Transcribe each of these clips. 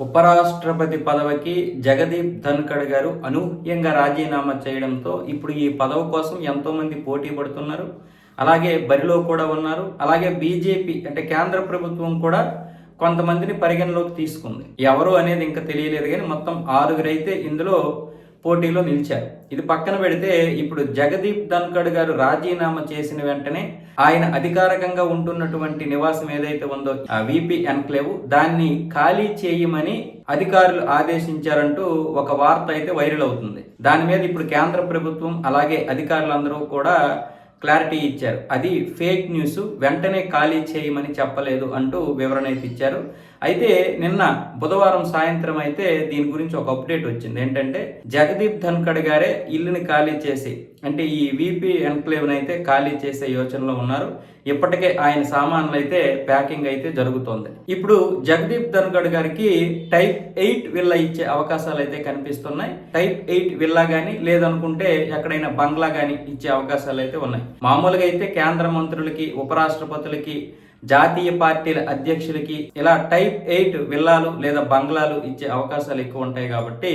ఉపరాష్ట్రపతి పదవికి జగదీప్ ధన్ఖడ్ గారు అనూహ్యంగా రాజీనామా చేయడంతో ఇప్పుడు ఈ పదవి కోసం ఎంతోమంది పోటీ పడుతున్నారు. అలాగే బరిలో కూడా ఉన్నారు. అలాగే బీజేపీ అంటే కేంద్ర ప్రభుత్వం కూడా కొంతమందిని పరిగణలోకి తీసుకుంది. ఎవరు అనేది ఇంకా తెలియలేదు కానీ మొత్తం ఆరుగురు అయితే ఇందులో పోటీలో నిలిచారు. ఇది పక్కన పెడితే ఇప్పుడు జగదీప్ ధన్కడ్ గారు రాజీనామా చేసిన వెంటనే ఆయన అధికారికంగా ఉంటున్నటువంటి నివాసం ఏదైతే ఉందో ఆ విపి ఎన్క్లేవ్ దాన్ని ఖాళీ చేయమని అధికారులు ఆదేశించారంటూ ఒక వార్త అయితే వైరల్ అవుతుంది. దాని మీద ఇప్పుడు కేంద్ర ప్రభుత్వం అలాగే అధికారులందరూ కూడా క్లారిటీ ఇచ్చారు. అది ఫేక్ న్యూస్ వెంటనే ఖాళీ చేయమని చెప్పలేదు అంటూ వివరణ అయితే ఇచ్చారు. అయితే నిన్న బుధవారం సాయంత్రం అయితే దీని గురించి ఒక అప్డేట్ వచ్చింది. ఏంటంటే జగదీప్ ధన్ఖడ్ గారే ఇల్లుని ఖాళీ చేసి అంటే ఈ వీపీ ఎన్క్లేవ్ అయితే ఖాళీ చేసే యోచనలో ఉన్నారు. ఇప్పటికే ఆయన సామాన్లు అయితే ప్యాకింగ్ అయితే జరుగుతోంది. ఇప్పుడు జగదీప్ ధన్ఖడ్ గారికి టైప్ ఎయిట్ విల్లా ఇచ్చే అవకాశాలు అయితే కనిపిస్తున్నాయి. టైప్ ఎయిట్ విల్లా కానీ లేదనుకుంటే ఎక్కడైనా బంగ్లా కానీ ఇచ్చే అవకాశాలు అయితే ఉన్నాయి. మామూలుగా అయితే కేంద్ర మంత్రులకి ఉపరాష్ట్రపతులకి జాతీయ పార్టీల అధ్యక్షులకి ఇలా టైప్ ఎయిట్ విల్లాలు లేదా బంగ్లాలు ఇచ్చే అవకాశాలు ఎక్కువ ఉంటాయి కాబట్టి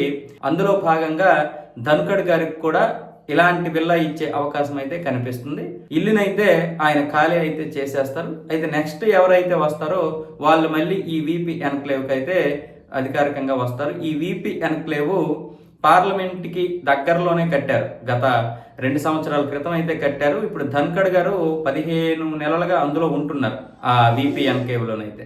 అందులో భాగంగా ధన్ఖడ్ గారికి కూడా ఇలాంటి విల్లా ఇచ్చే అవకాశం అయితే కనిపిస్తుంది. ఇల్లునైతే ఆయన ఖాళీ అయితే చేసేస్తారు. అయితే నెక్స్ట్ ఎవరైతే వస్తారో వాళ్ళు మళ్ళీ ఈ వీపీ ఎన్క్లేవ్కి అయితే అధికారికంగా వస్తారు. ఈ వీపీ ఎన్క్లేవ్ పార్లమెంట్కి దగ్గరలోనే కట్టారు. గత రెండు సంవత్సరాల క్రితం అయితే కట్టారు. ఇప్పుడు ధన్కడ్ గారు పదిహేను నెలలుగా అందులో ఉంటున్నారు ఆ వీపీ ఎన్కేవ్లోనైతే